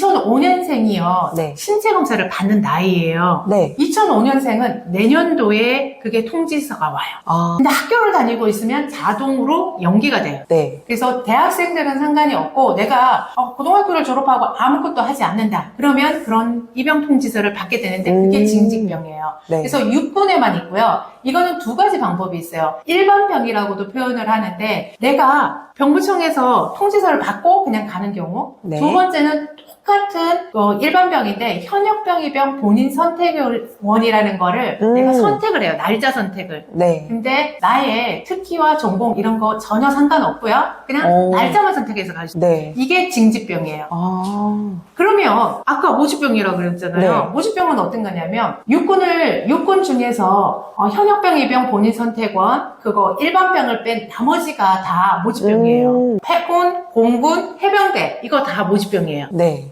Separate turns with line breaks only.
2005년생이요.
네.
신체 검사를 받는 나이예요.
네.
2005년생은 내년도에 그게 통지서가 와요.
아,
근데 학교를 다니고 있으면 자동으로 연기가 돼요.
네.
그래서 대학생들은 상관이 없고 내가 어, 고등학교를 졸업하고 아무것도 하지 않는다. 그러면 그런 입영 통지서를 받게 되는데 그게
음.
징집병이에요.
네.
그래서 육군에만 있고요. 이거는 두 가지 방법이 있어요. 일반병이라고도 표현을 하는데 내가 병무청에서 통지서를 받고 그냥 가는 경우.
네.
두 번째는 똑같은 어, 일반병인데 현역병이병 본인 선택 원이라는 거를
음.
내가 선택을 해요. 날짜 선택을.
네.
근데 나의 특기와 전공 이런 거 전혀 상관없고요. 그냥
오.
날짜만 선택해서 있어요.
네.
이게 징집병이에요.
아,
그러면 아까 모집병이라고 그랬잖아요.
네.
모집병은 어떤 거냐면 육군을 육군 중에서 어, 현역병, 입병, 본인 선택원 그거 일반병을 뺀 나머지가 다 모집병이에요.
음.
해군, 공군, 해병대 이거 다 모집병이에요.
네.